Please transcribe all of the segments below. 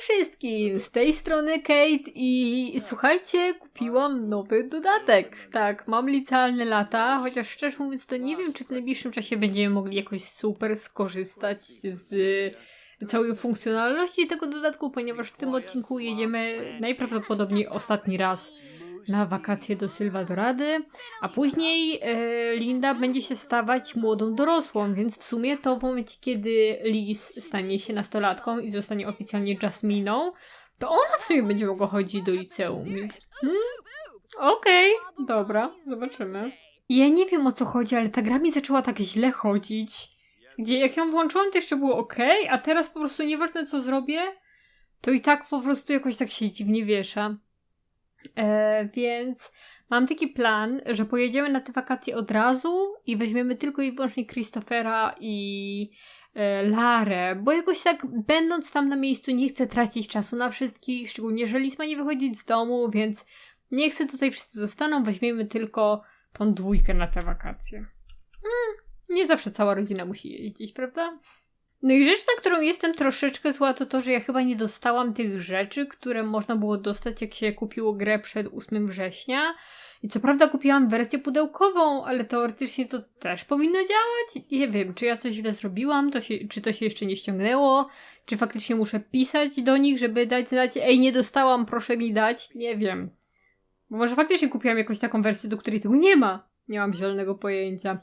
wszystkim! Z tej strony Kate i słuchajcie, kupiłam nowy dodatek. Tak, mam licealne lata, chociaż szczerze mówiąc to nie wiem, czy w najbliższym czasie będziemy mogli jakoś super skorzystać z całej funkcjonalności tego dodatku, ponieważ w tym odcinku jedziemy najprawdopodobniej ostatni raz na wakacje do Sylwadorady, a później e, Linda będzie się stawać młodą dorosłą, więc w sumie to w momencie, kiedy Liz stanie się nastolatką i zostanie oficjalnie Jasminą, to ona w sumie będzie mogła chodzić do liceum, więc... Hmm? Okej, okay, dobra, zobaczymy. Ja nie wiem o co chodzi, ale ta gra mi zaczęła tak źle chodzić. Gdzie jak ją włączyłam, to jeszcze było ok, a teraz po prostu nieważne co zrobię, to i tak po prostu jakoś tak się dziwnie wiesza. E, więc mam taki plan, że pojedziemy na te wakacje od razu i weźmiemy tylko i wyłącznie Christophera i e, Larę, bo jakoś tak będąc tam na miejscu nie chcę tracić czasu na wszystkich, szczególnie, że Lis ma nie wychodzić z domu, więc nie chcę tutaj wszyscy zostaną, weźmiemy tylko tą dwójkę na te wakacje. Hmm, nie zawsze cała rodzina musi jeździć, prawda? No i rzecz, na którą jestem troszeczkę zła, to to, że ja chyba nie dostałam tych rzeczy, które można było dostać, jak się kupiło grę przed 8 września. I co prawda kupiłam wersję pudełkową, ale teoretycznie to też powinno działać. Nie wiem, czy ja coś źle zrobiłam, to się, czy to się jeszcze nie ściągnęło, czy faktycznie muszę pisać do nich, żeby dać znać, ej, nie dostałam, proszę mi dać. Nie wiem. Bo może faktycznie kupiłam jakąś taką wersję, do której tego nie ma. Nie mam zielonego pojęcia.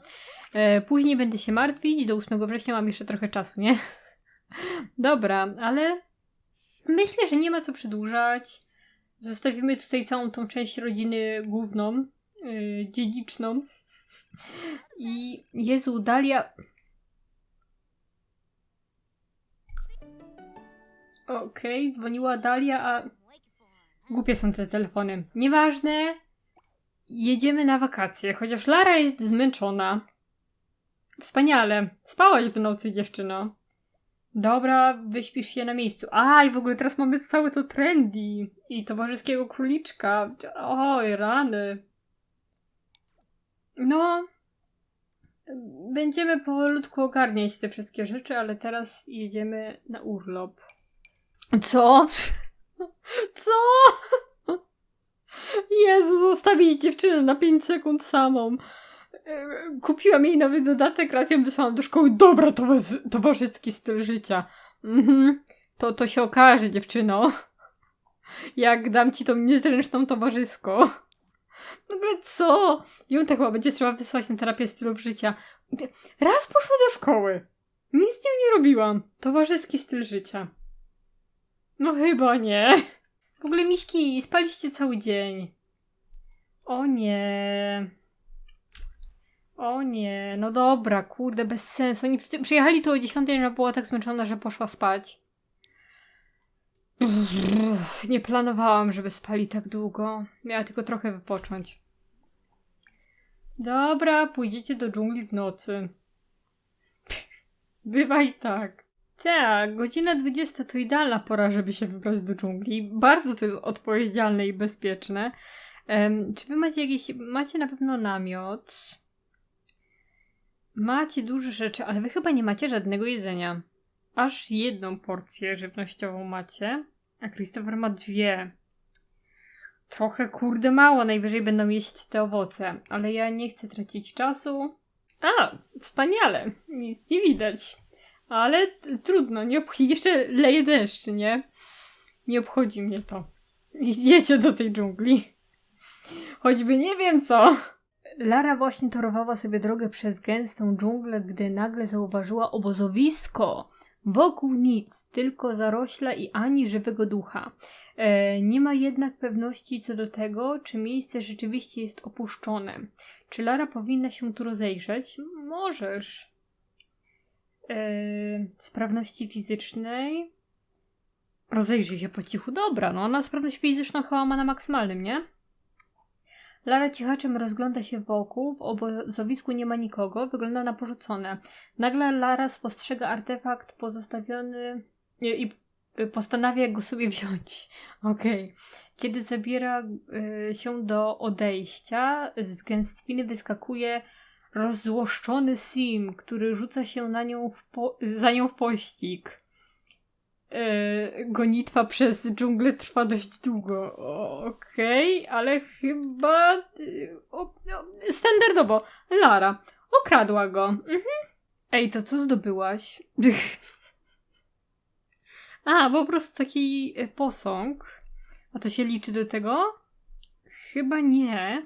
E, później będę się martwić do 8 września mam jeszcze trochę czasu, nie? Dobra, ale myślę, że nie ma co przedłużać. Zostawimy tutaj całą tą część rodziny główną, yy, dziedziczną. I Jezu, Dalia. Okej, okay, dzwoniła Dalia, a. Głupie są te telefony. Nieważne. Jedziemy na wakacje, chociaż Lara jest zmęczona. Wspaniale. Spałaś w nocy, dziewczyno. Dobra, wyśpisz się na miejscu. A, i w ogóle teraz mamy całe to trendy. I towarzyskiego króliczka. Oj, rany. No. Będziemy powolutku ogarniać te wszystkie rzeczy, ale teraz jedziemy na urlop. Co? Co? Jezu, zostawić dziewczynę na 5 sekund samą. Kupiłam jej nowy dodatek, raz ją wysłałam do szkoły. Dobra, to towarzyski styl życia. Mhm. To, to się okaże, dziewczyno. Jak dam ci tą niezręczną towarzysko. W ogóle co? Ją tak chyba będzie trzeba wysłać na terapię stylów życia. Raz poszła do szkoły. Nic z nią nie robiłam. Towarzyski styl życia. No chyba nie. W ogóle miśki, spaliście cały dzień. O nie. O nie, no dobra, kurde, bez sensu. Oni przyjechali tu o 10, że była tak zmęczona, że poszła spać. nie planowałam, żeby spali tak długo. Miała tylko trochę wypocząć. Dobra, pójdziecie do dżungli w nocy. Bywa i tak. Tak, godzina 20 to idealna pora, żeby się wybrać do dżungli. Bardzo to jest odpowiedzialne i bezpieczne. Um, czy wy macie jakiś. Macie na pewno namiot? Macie dużo rzeczy, ale wy chyba nie macie żadnego jedzenia. Aż jedną porcję żywnościową macie, a Christopher ma dwie. Trochę kurde mało, najwyżej będą jeść te owoce, ale ja nie chcę tracić czasu. A, wspaniale, nic nie widać. Ale trudno, nie obchodzi. Jeszcze leje deszcz, nie? Nie obchodzi mnie to. Idziecie do tej dżungli. Choćby nie wiem co. Lara właśnie torowała sobie drogę przez gęstą dżunglę, gdy nagle zauważyła obozowisko. Wokół nic, tylko zarośla i ani żywego ducha. E, nie ma jednak pewności co do tego, czy miejsce rzeczywiście jest opuszczone. Czy Lara powinna się tu rozejrzeć? Możesz. E, sprawności fizycznej. Rozejrzyj się po cichu. Dobra, no ona sprawność fizyczną chyba ma na maksymalnym, nie? Lara cichaczem rozgląda się wokół, w obozowisku nie ma nikogo, wygląda na porzucone. Nagle Lara spostrzega artefakt pozostawiony i postanawia go sobie wziąć. Okej. Okay. Kiedy zabiera y, się do odejścia, z gęstwiny wyskakuje rozzłoszczony Sim, który rzuca się na nią za nią w pościg. E, gonitwa przez dżunglę trwa dość długo. Okej, ale chyba e, o, o, standardowo. Lara okradła go. Mhm. Ej, to co zdobyłaś? A, po prostu taki e, posąg. A to się liczy do tego? Chyba nie.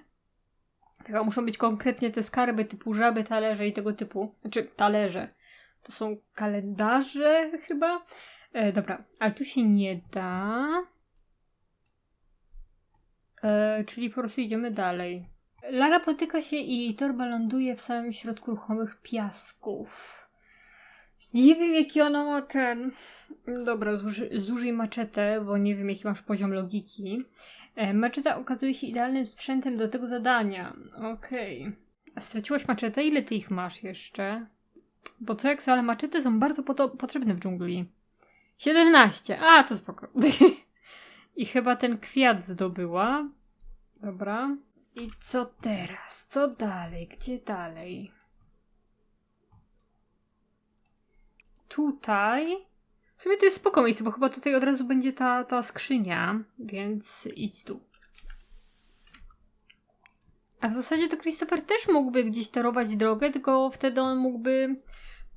Tylko muszą być konkretnie te skarby typu żaby, talerze i tego typu. Znaczy, talerze. To są kalendarze chyba. E, dobra, ale tu się nie da. E, czyli po prostu idziemy dalej. Lara potyka się i torba ląduje w samym środku ruchomych piasków. Nie wiem, jaki ona ma ten. Dobra, zuży, zużyj maczetę, bo nie wiem, jaki masz poziom logiki. E, maczeta okazuje się idealnym sprzętem do tego zadania. Okej. A straciłaś maczetę? Ile ty ich masz jeszcze? Bo co jak ale maczety są bardzo poto- potrzebne w dżungli. 17. A, to spoko. I chyba ten kwiat zdobyła. Dobra. I co teraz? Co dalej? Gdzie dalej? Tutaj. W sumie to jest spoko miejsce, bo chyba tutaj od razu będzie ta, ta skrzynia, więc idź tu. A w zasadzie to Christopher też mógłby gdzieś torować drogę, tylko wtedy on mógłby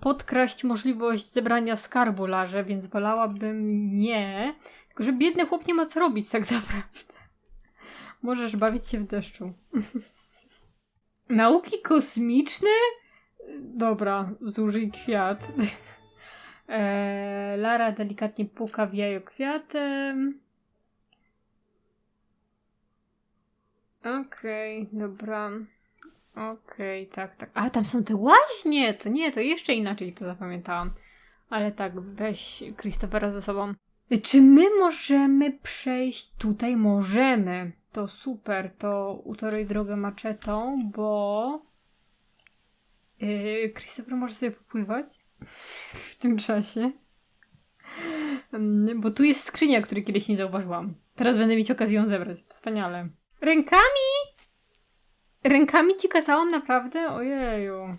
podkraść możliwość zebrania skarbu Larze, więc wolałabym nie. Tylko, że biedny chłop nie ma co robić tak naprawdę. Możesz bawić się w deszczu. Nauki kosmiczne? Dobra, zużyj kwiat. Eee, Lara delikatnie puka w jajo kwiatem. Okej, dobra. Okej, tak, tak. A, tam są te łaźnie! To nie, to jeszcze inaczej to zapamiętałam. Ale tak, weź Christophera ze sobą. Czy my możemy przejść tutaj? Możemy. To super, to utoruj drogę maczetą, bo... Yy, Christopher może sobie popływać w tym czasie. Mm, Bo tu jest skrzynia, której kiedyś nie zauważyłam. Teraz będę mieć okazję ją zebrać. Wspaniale. Rękami? Rękami ci kazałam naprawdę? Ojeju.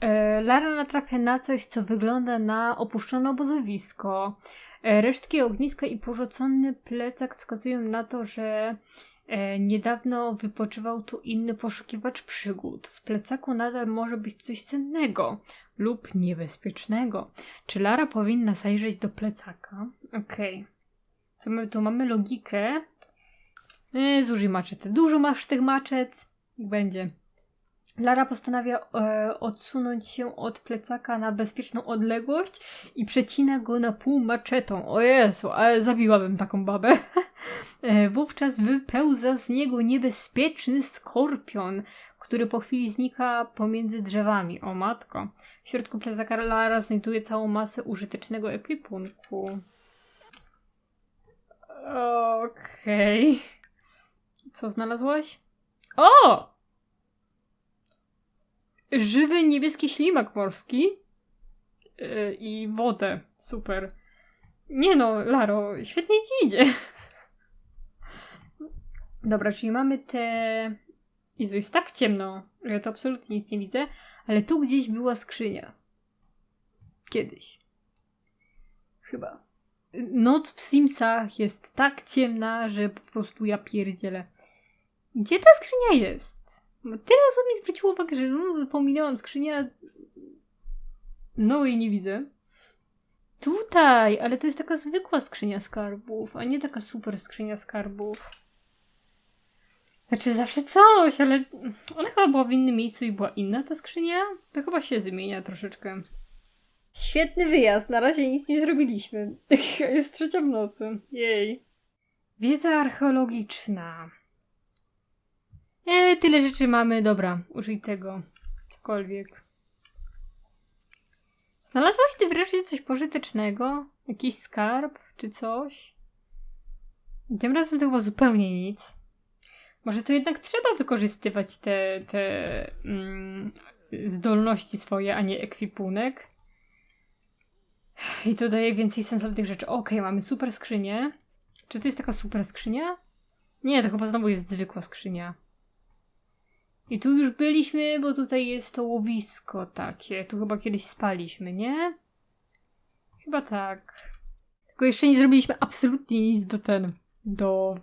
E, Lara natrafia na coś, co wygląda na opuszczone obozowisko. E, resztki ogniska i porzucony plecak wskazują na to, że e, niedawno wypoczywał tu inny poszukiwacz przygód. W plecaku nadal może być coś cennego lub niebezpiecznego. Czy Lara powinna zajrzeć do plecaka? Okej. Co my tu mamy? Logikę. Zużyj maczetę. Dużo masz tych maczet. Będzie. Lara postanawia e, odsunąć się od plecaka na bezpieczną odległość i przecina go na pół maczetą. O Jezu, ale zabiłabym taką babę. E, Wówczas wypełza z niego niebezpieczny skorpion, który po chwili znika pomiędzy drzewami. O matko. W środku plecaka Lara znajduje całą masę użytecznego ekwipunku. Okej. Co znalazłaś? O! Żywy niebieski ślimak morski yy, i wodę. Super. Nie no, Laro, świetnie ci idzie. Dobra, czyli mamy te... Jezu, jest tak ciemno, że ja to absolutnie nic nie widzę, ale tu gdzieś była skrzynia. Kiedyś. Chyba. Noc w Simsach jest tak ciemna, że po prostu ja pierdzielę. Gdzie ta skrzynia jest? Bo tyle osób mi zwróciło uwagę, że no, pominęłam skrzynię. No i nie widzę. Tutaj, ale to jest taka zwykła skrzynia skarbów, a nie taka super skrzynia skarbów. Znaczy zawsze coś, ale ona chyba była w innym miejscu i była inna ta skrzynia. To chyba się zmienia troszeczkę. Świetny wyjazd, na razie nic nie zrobiliśmy. Jest trzecia w nocy. Jej. Wiedza archeologiczna. E, tyle rzeczy mamy, dobra, użyj tego. Cokolwiek. Znalazłaś ty wreszcie coś pożytecznego? Jakiś skarb, czy coś? Tym razem to chyba zupełnie nic. Może to jednak trzeba wykorzystywać te, te mm, zdolności swoje, a nie ekwipunek. I to daje więcej sensownych rzeczy. Okej, mamy super skrzynię. Czy to jest taka super skrzynia? Nie, to chyba znowu jest zwykła skrzynia. I tu już byliśmy, bo tutaj jest to łowisko takie. Tu chyba kiedyś spaliśmy, nie? Chyba tak. Tylko jeszcze nie zrobiliśmy absolutnie nic do ten. Do.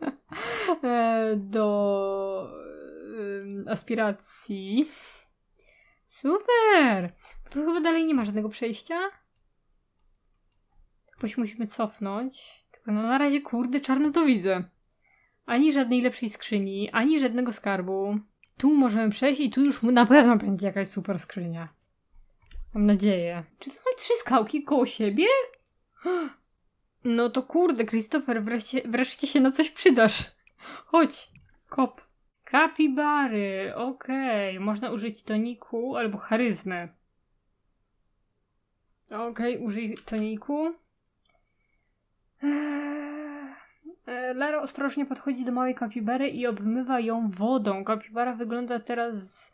e, do. em, aspiracji. Super! Tu chyba dalej nie ma żadnego przejścia. Tylko się musimy cofnąć. Tylko no na razie, kurde, czarno to widzę. Ani żadnej lepszej skrzyni, ani żadnego skarbu. Tu możemy przejść i tu już na pewno będzie jakaś super skrzynia. Mam nadzieję. Czy to są trzy skałki koło siebie? No to kurde, Christopher, wreszcie, wreszcie się na coś przydasz. Chodź, kop. Kapibary, okej. Można użyć toniku albo charyzmy. Okej, użyj toniku. Eee, Lara ostrożnie podchodzi do małej kapibary i obmywa ją wodą. Kapibara wygląda teraz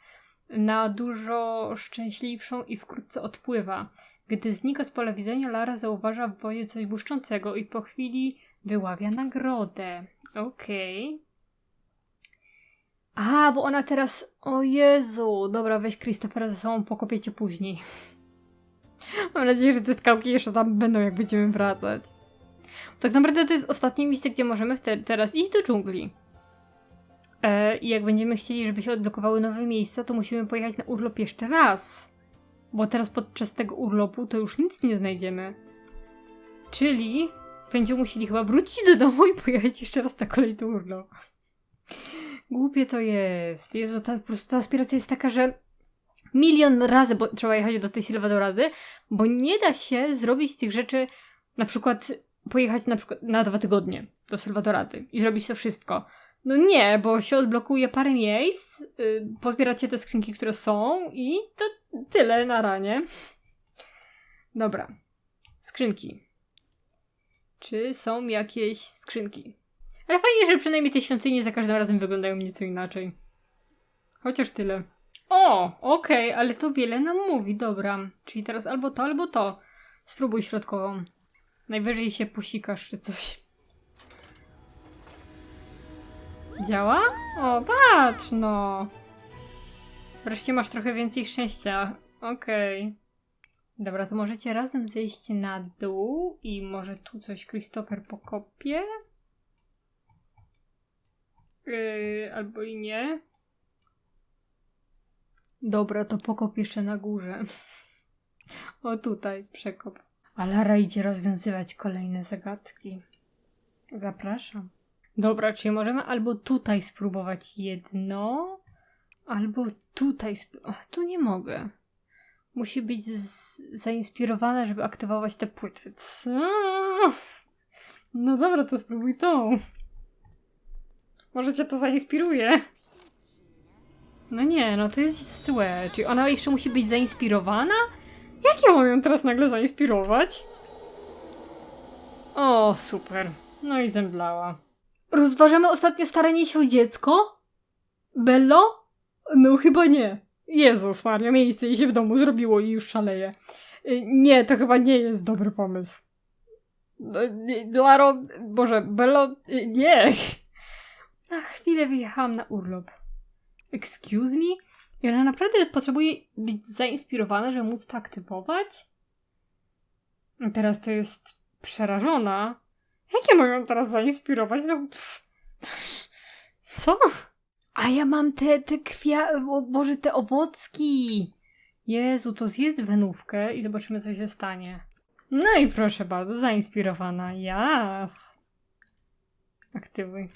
na dużo szczęśliwszą i wkrótce odpływa. Gdy znika z pola widzenia, Lara zauważa w wodzie coś błyszczącego i po chwili wyławia nagrodę. Okej. A, bo ona teraz... O Jezu! Dobra, weź Christophera ze sobą, pokopię cię później. Mam nadzieję, że te skałki jeszcze tam będą, jak będziemy wracać. Tak naprawdę to jest ostatnie miejsce, gdzie możemy te, teraz iść do dżungli. E, I jak będziemy chcieli, żeby się odblokowały nowe miejsca, to musimy pojechać na urlop jeszcze raz. Bo teraz podczas tego urlopu to już nic nie znajdziemy. Czyli będziemy musieli chyba wrócić do domu i pojechać jeszcze raz na kolejny urlop. Głupie to jest. Jezu, ta, po prostu ta aspiracja jest taka, że milion razy trzeba jechać do tej Sylwadorady, bo nie da się zrobić tych rzeczy, na przykład pojechać na przykład na dwa tygodnie do Sylwadorady i zrobić to wszystko. No nie, bo się odblokuje parę miejsc, yy, pozbieracie te skrzynki, które są i to tyle na ranie. Dobra. Skrzynki. Czy są jakieś skrzynki? Ale fajnie, że przynajmniej te świątynie za każdym razem wyglądają nieco inaczej. Chociaż tyle. O, okej, ale to wiele nam mówi, dobra. Czyli teraz albo to, albo to. Spróbuj środkową. Najwyżej się posikasz czy coś. Działa? O, patrz no. Wreszcie masz trochę więcej szczęścia. Okej. Dobra, to możecie razem zejść na dół i może tu coś Christopher pokopie? Yy, albo i nie. Dobra, to pokop jeszcze na górze. o tutaj, przekop. A Lara idzie rozwiązywać kolejne zagadki. Zapraszam. Dobra, czyli możemy albo tutaj spróbować jedno, albo tutaj. Sp- Ach, tu nie mogę. Musi być z- zainspirowana, żeby aktywować te płyty. Co? No dobra, to spróbuj tą. Może cię to zainspiruje. No nie, no to jest złe. Czyli ona jeszcze musi być zainspirowana? Jak ja mam ją teraz nagle zainspirować? O, super. No i zemdlała. Rozważamy ostatnio staranie się o dziecko? Bello? No chyba nie. Jezus Maria, miejsce jej się w domu zrobiło i już szaleje. Y, Nie, to chyba nie jest dobry pomysł. No, nie, Laro, Boże, Bello, y, nie. Na chwilę wyjechałam na urlop. Excuse me? I ona naprawdę potrzebuje być zainspirowana, żeby móc to aktywować? A teraz to jest przerażona. Jak ja mogę ją teraz zainspirować? No, pff. Co? A ja mam te, te kwia... O Boże, te owocki! Jezu, to zjedz wenówkę i zobaczymy, co się stanie. No i proszę bardzo, zainspirowana. Jas. Aktywuj.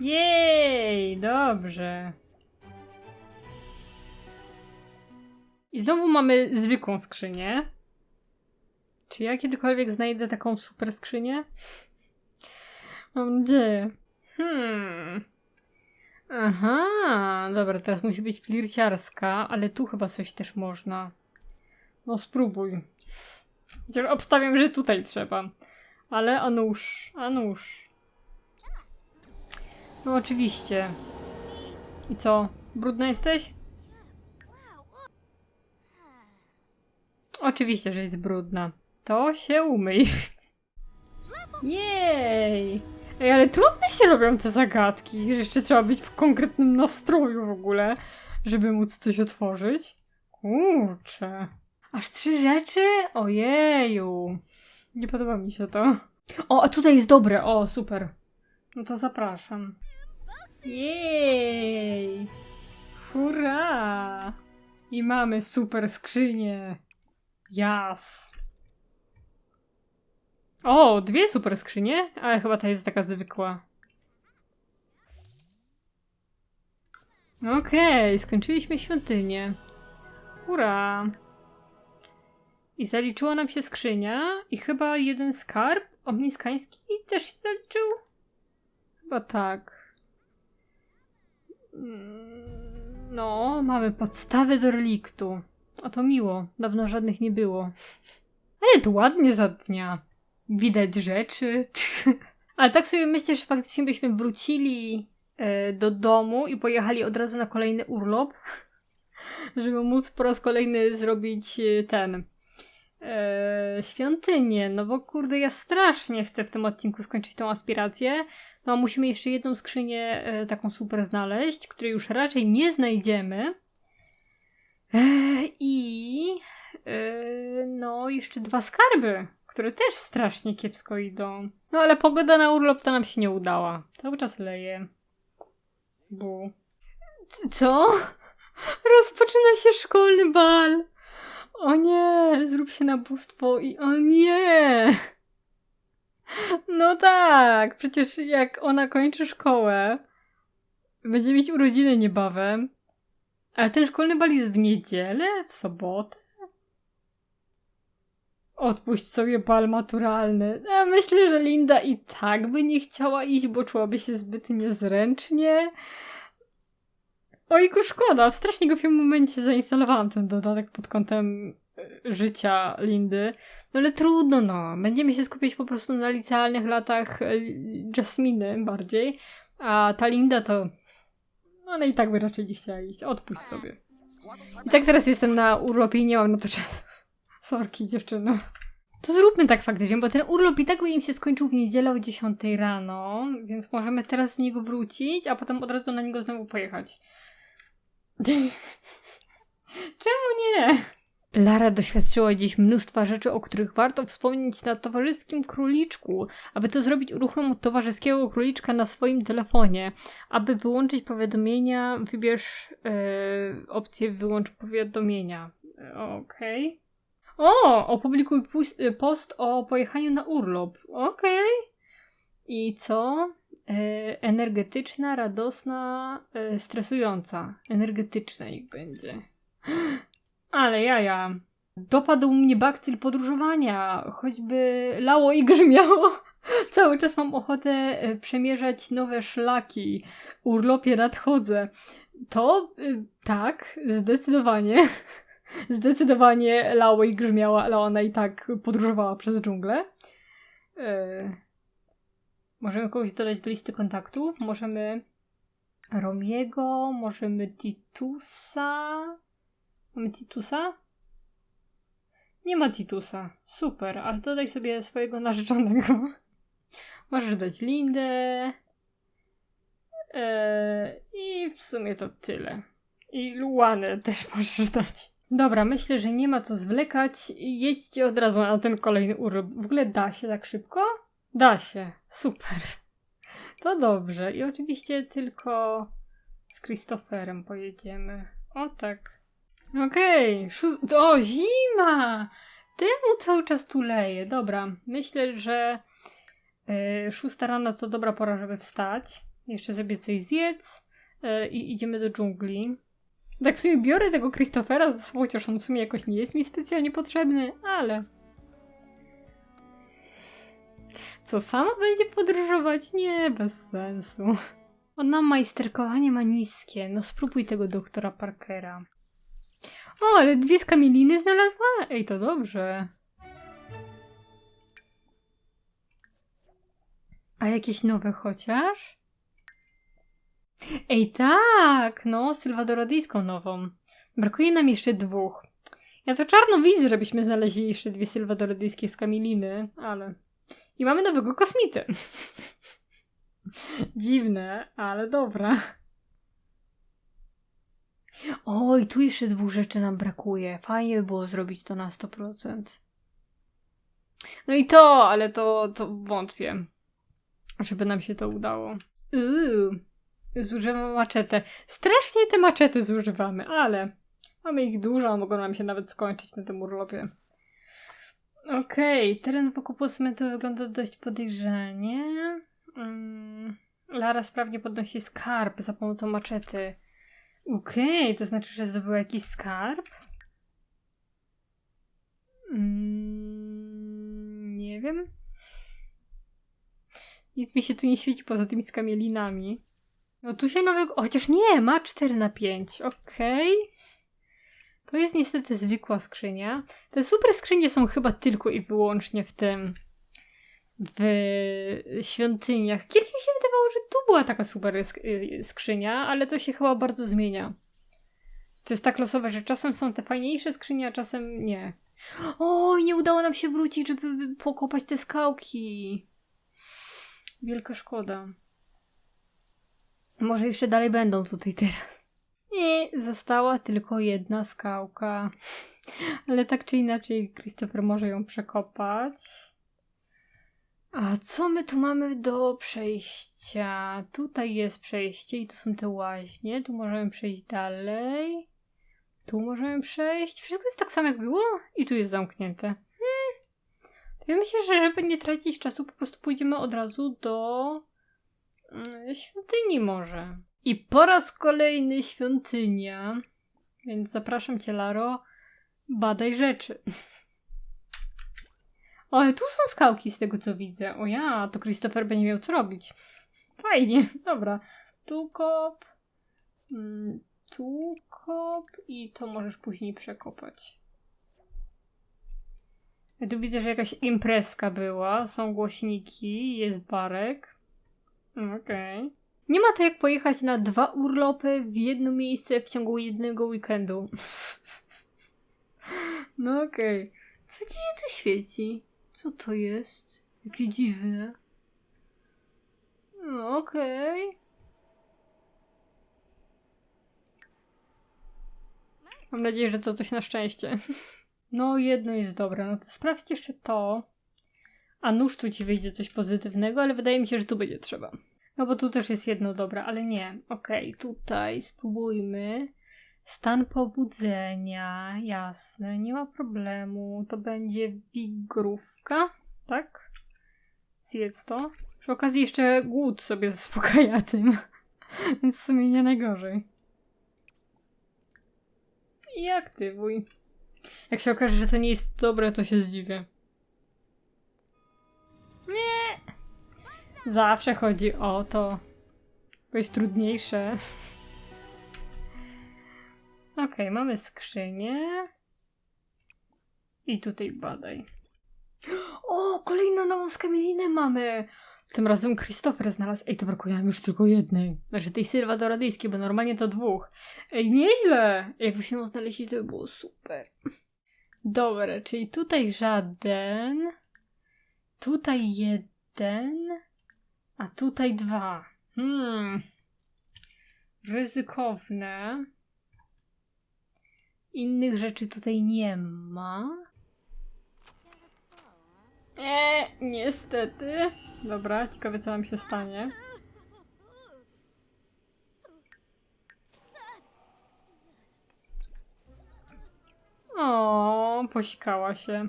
Jej, dobrze. I znowu mamy zwykłą skrzynię. Czy ja kiedykolwiek znajdę taką super skrzynię? Mam nadzieję. Hmm. Aha, dobra, teraz musi być flirciarska, ale tu chyba coś też można. No spróbuj. Chociaż obstawiam, że tutaj trzeba. Ale a nuż, a nuż. No oczywiście. I co? Brudna jesteś? Oczywiście, że jest brudna. To się umyj. Jej! Ej, ale trudne się robią te zagadki, że jeszcze trzeba być w konkretnym nastroju w ogóle, żeby móc coś otworzyć. Kurczę. Aż trzy rzeczy? Ojeju. Nie podoba mi się to. O, a tutaj jest dobre. O, super. No to zapraszam. Jej! Hurra! I mamy super skrzynię. Jas. O, dwie super skrzynie, ale chyba ta jest taka zwykła. Okej, skończyliśmy świątynię. Hurra! I zaliczyła nam się skrzynia i chyba jeden skarb ogniskański też się zaliczył? Chyba tak. Mm, No, mamy podstawę do reliktu. A to miło, dawno żadnych nie było. Ale tu ładnie za dnia. Widać rzeczy. Ale tak sobie myślę, że faktycznie byśmy wrócili e, do domu i pojechali od razu na kolejny urlop, żeby móc po raz kolejny zrobić e, ten e, świątynię. No bo kurde, ja strasznie chcę w tym odcinku skończyć tą aspirację. No, musimy jeszcze jedną skrzynię e, taką super znaleźć, której już raczej nie znajdziemy. E, I e, no, jeszcze dwa skarby, które też strasznie kiepsko idą. No ale pogoda na urlop to nam się nie udała. Cały czas leje. Bu. Co? Rozpoczyna się szkolny bal. O nie, zrób się nabóstwo i o nie! No tak, przecież jak ona kończy szkołę, będzie mieć urodziny niebawem, ale ten szkolny bal jest w niedzielę, w sobotę? Odpuść sobie bal maturalny. Ja myślę, że Linda i tak by nie chciała iść, bo czułaby się zbyt niezręcznie. Ojku, szkoda. W strasznie głupiym momencie zainstalowałam ten dodatek pod kątem życia Lindy. No ale trudno, no. Będziemy się skupiać po prostu na licealnych latach e, Jasminy bardziej. A ta Linda to... No ona i tak by raczej nie chciała iść. Odpuść sobie. I tak teraz jestem na urlopie i nie mam na to czasu. Sorki, dziewczyno. To zróbmy tak faktycznie, bo ten urlop i tak im się skończył w niedzielę o 10 rano, więc możemy teraz z niego wrócić, a potem od razu na niego znowu pojechać. Czemu nie? Lara doświadczyła dziś mnóstwa rzeczy, o których warto wspomnieć na towarzyskim króliczku. Aby to zrobić, uruchom towarzyskiego króliczka na swoim telefonie. Aby wyłączyć powiadomienia, wybierz e, opcję wyłącz powiadomienia. E, Okej. O! Opublikuj e, post o pojechaniu na urlop. Okej. I co? Energetyczna, radosna, stresująca. Energetyczna niech będzie. Ale jaja. Dopadł mnie bakcyl podróżowania, choćby lało i grzmiało. Cały czas mam ochotę e, przemierzać nowe szlaki. Urlopie nadchodzę. To y, tak, zdecydowanie. Zdecydowanie lało i grzmiało, ale ona i tak podróżowała przez dżunglę. E, Możemy kogoś dodać do listy kontaktów. Możemy Romiego, możemy Titusa. Mamy Titusa? Nie ma Titusa. Super, ale dodaj sobie swojego narzeczonego. Możesz dać Lindę. Eee, I w sumie to tyle. I Luanę też możesz dać. Dobra, myślę, że nie ma co zwlekać. Jedźcie od razu na ten kolejny urlop. W ogóle da się tak szybko? Da się. Super. To dobrze. I oczywiście tylko z Christopherem pojedziemy. O tak. Okej. Okay. O, zima! Temu cały czas tu leje. Dobra. Myślę, że yy, szósta rano to dobra pora, żeby wstać. Jeszcze sobie coś zjedz yy, i idziemy do dżungli. Tak sobie biorę tego Christophera ze sobą, chociaż on w sumie jakoś nie jest mi specjalnie potrzebny, ale... Co, sama będzie podróżować? Nie, bez sensu. Ona majsterkowanie ma niskie. No spróbuj tego doktora Parkera. O, ale dwie skamieliny znalazła? Ej, to dobrze. A jakieś nowe chociaż? Ej, tak! No, sylwadorodyjską nową. Brakuje nam jeszcze dwóch. Ja to czarno widzę, żebyśmy znaleźli jeszcze dwie sylwadorodyjskie skamieliny, ale... I mamy nowego kosmitę. Dziwne, ale dobra. Oj, tu jeszcze dwóch rzeczy nam brakuje. Fajnie by było zrobić to na 100%. No i to, ale to, to wątpię, żeby nam się to udało. Uuu, zużywam maczetę. Strasznie te maczety zużywamy, ale mamy ich dużo, mogą nam się nawet skończyć na tym urlopie. Okej, teren wokół posmytu wygląda dość podejrzanie. Mm, Lara sprawnie podnosi skarb za pomocą maczety. Okej, to znaczy, że zdobyła jakiś skarb? Mm, nie wiem. Nic mi się tu nie świeci poza tymi skamielinami. No tu się nowego... Chociaż nie, ma 4 na 5. Okej. To jest niestety zwykła skrzynia. Te super skrzynie są chyba tylko i wyłącznie w tym. W świątyniach. Kiedyś mi się wydawało, że tu była taka super y, skrzynia, ale to się chyba bardzo zmienia. To jest tak losowe, że czasem są te fajniejsze skrzynie, a czasem nie. Oj, nie udało nam się wrócić, żeby pokopać te skałki. Wielka szkoda. Może jeszcze dalej będą tutaj teraz. Nie, została tylko jedna skałka. Ale tak czy inaczej, Christopher może ją przekopać. A co my tu mamy do przejścia? Tutaj jest przejście i tu są te łaźnie. Tu możemy przejść dalej. Tu możemy przejść. Wszystko jest tak samo jak było i tu jest zamknięte. Hmm. Ja myślę, że żeby nie tracić czasu, po prostu pójdziemy od razu do mm, świątyni może. I po raz kolejny świątynia. Więc zapraszam cię, Laro. Badaj rzeczy. Ale tu są skałki z tego co widzę. O ja, to Christopher będzie miał co robić. Fajnie, dobra. Tu kop. mm, Tu kop i to możesz później przekopać. Ja tu widzę, że jakaś imprezka była. Są głośniki, jest barek. Okej. Nie ma to jak pojechać na dwa urlopy w jedno miejsce w ciągu jednego weekendu. No okej. Co ci się tu świeci? Co to jest? Jakie dziwne. No okej. Mam nadzieję, że to coś na szczęście. No, jedno jest dobre. No to sprawdź jeszcze to. A nóż tu ci wyjdzie coś pozytywnego, ale wydaje mi się, że tu będzie trzeba. No bo tu też jest jedno dobre, ale nie. Okej, tutaj spróbujmy. Stan pobudzenia, jasne, nie ma problemu. To będzie wigrówka, tak? Zjedz to. Przy okazji jeszcze głód sobie zaspokaja tym. Więc w sumie nie najgorzej. I aktywuj. Jak się okaże, że to nie jest dobre, to się zdziwię. Nie! Zawsze chodzi o to. Bo jest trudniejsze. Okej, mamy skrzynię. I tutaj badaj. O, kolejną nową skamielinę mamy! Tym razem Christopher znalazł. Ej, to brakuje nam już tylko jednej. Znaczy tej sylwadoradyjskiej, bo normalnie to dwóch. Ej, nieźle! Jakbyśmy ją znaleźli, to by było super. Dobra, czyli tutaj żaden. Tutaj jeden. A tutaj dwa. Hmm. Ryzykowne. Innych rzeczy tutaj nie ma. Eee, niestety. Dobra, ciekawe co nam się stanie. O, posikała się.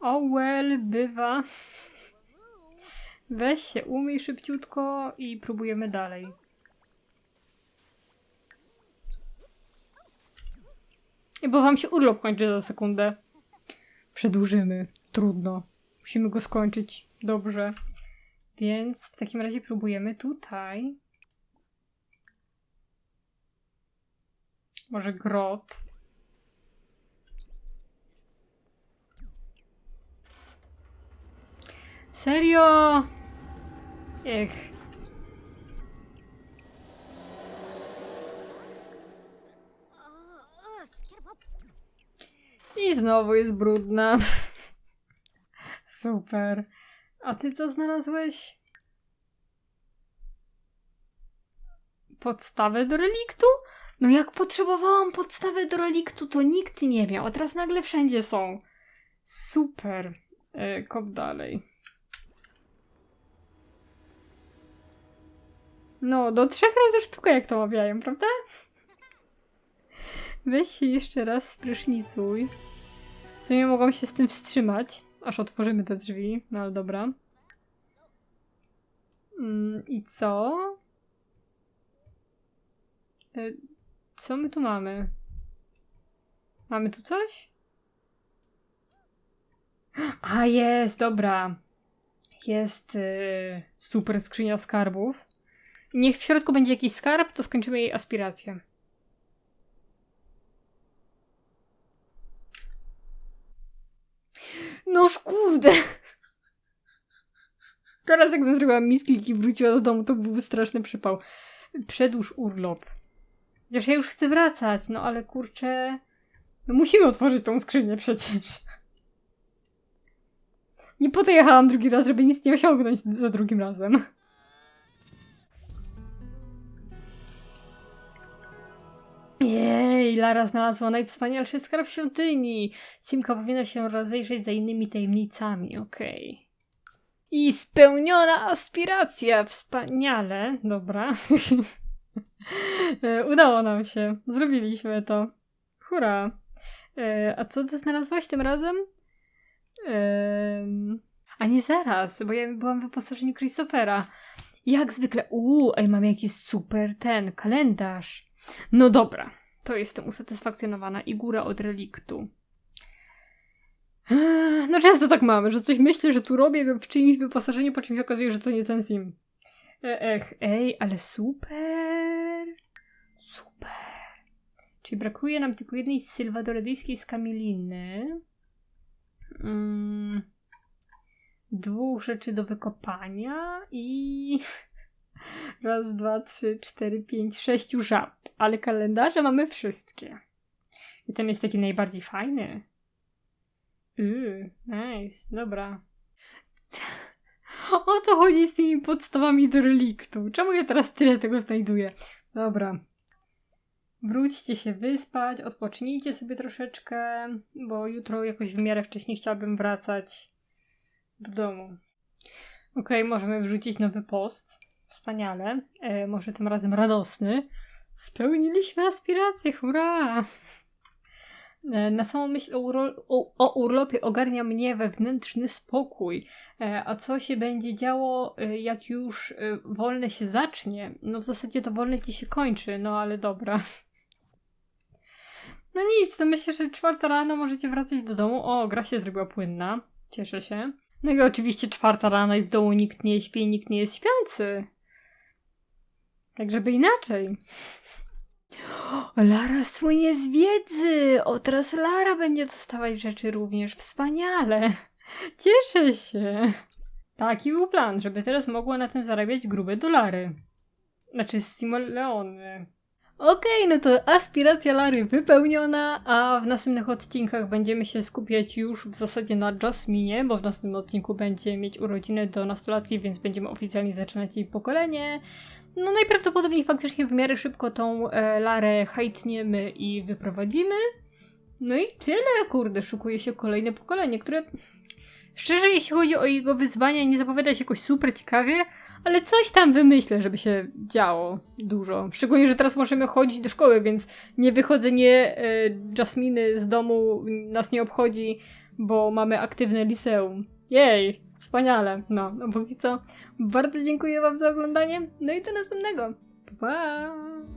O well, bywa. Weź się, umyj szybciutko i próbujemy dalej. Bo wam się urlop kończy za sekundę. Przedłużymy. Trudno. Musimy go skończyć. Dobrze. Więc w takim razie próbujemy tutaj. Może grot. Serio? Ech. I znowu jest brudna. Super. A ty co znalazłeś? podstawę do reliktu? No jak potrzebowałam podstawę do reliktu, to nikt nie miał, a teraz nagle wszędzie są. Super. E, kop dalej. No, do trzech razy sztuka jak to mawiają, prawda? Weź się jeszcze raz sprysznicuj. W sumie mogłam się z tym wstrzymać, aż otworzymy te drzwi, no ale dobra. Mm, I co? E, Co my tu mamy? Mamy tu coś? A jest, dobra. Jest yy, super skrzynia skarbów. Niech w środku będzie jakiś skarb, to skończymy jej aspirację. Noż kurde! Teraz jakbym zrobiła misklik i wróciła do domu, to byłby straszny przypał. Przedłuż urlop. Chociaż ja już chcę wracać, no ale kurczę... No musimy otworzyć tą skrzynię przecież. Nie po to jechałam drugi raz, żeby nic nie osiągnąć za drugim razem. Jej, Lara znalazła najwspanialszy skarb świątyni. Simka powinna się rozejrzeć za innymi tajemnicami, okej. I spełniona aspiracja, wspaniale, dobra. E, Udało nam się, zrobiliśmy to. Hurra. E, A co ty znalazłaś tym razem? Em, A nie zaraz, bo ja byłam w wyposażeniu Christophera. Jak zwykle, uuu, mam jakiś super ten kalendarz. No dobra, to jestem usatysfakcjonowana i góra od reliktu. Ech, No często tak mamy, że coś myślę, że tu robię w czyimś wyposażeniu, po czym się okazuje, że to nie ten sim. E, Ech, ej, ale super. Super. Czyli brakuje nam tylko jednej sylwadoredyjskiej skamieliny. Mm, dwóch rzeczy do wykopania i raz, dwa, trzy, cztery, pięć, sześciu żab. Ale kalendarze mamy wszystkie. I ten jest taki najbardziej fajny. Yy, nice, dobra. O co chodzi z tymi podstawami do reliktu? Czemu ja teraz tyle tego znajduję? Dobra. Wróćcie się wyspać, odpocznijcie sobie troszeczkę, bo jutro jakoś w miarę wcześniej chciałabym wracać do domu. Okej, możemy wrzucić nowy post. Wspaniale. E, może tym razem radosny. Spełniliśmy aspiracje, hurra! E, Na samą myśl o, uro- o, o urlopie ogarnia mnie wewnętrzny spokój. E, A co się będzie działo, e, jak już e, wolne się zacznie? No w zasadzie to wolne ci się kończy, no ale dobra. No nic, to myślę, że czwarta rano możecie wracać do domu. O, gra się zrobiła płynna. Cieszę się. No i oczywiście czwarta rano i w domu nikt nie śpi, nikt nie jest śpiący. Tak żeby inaczej. Lara słynie z wiedzy! O, teraz Lara będzie dostawać rzeczy również wspaniale. Cieszę się. Taki był plan, żeby teraz mogła na tym zarabiać grube dolary. Znaczy simoleony. Okej, no to aspiracja Lary wypełniona, a w następnych odcinkach będziemy się skupiać już w zasadzie na Jasminie, bo w następnym odcinku będzie mieć urodziny do nastolatki, więc będziemy oficjalnie zaczynać jej pokolenie. No najprawdopodobniej faktycznie w miarę szybko tą e, Larę hajtniemy i wyprowadzimy. No i tyle, kurde, szukuje się kolejne pokolenie, które... Szczerze, jeśli chodzi o jego wyzwania, nie zapowiada się jakoś super ciekawie, ale coś tam wymyślę, żeby się działo dużo. Szczególnie, że teraz możemy chodzić do szkoły, więc nie wychodzenie e, Jasminy z domu nas nie obchodzi, bo mamy aktywne liceum. Jej, wspaniale. No, no póki co, bardzo dziękuję Wam za oglądanie. No i do następnego. Pa! pa.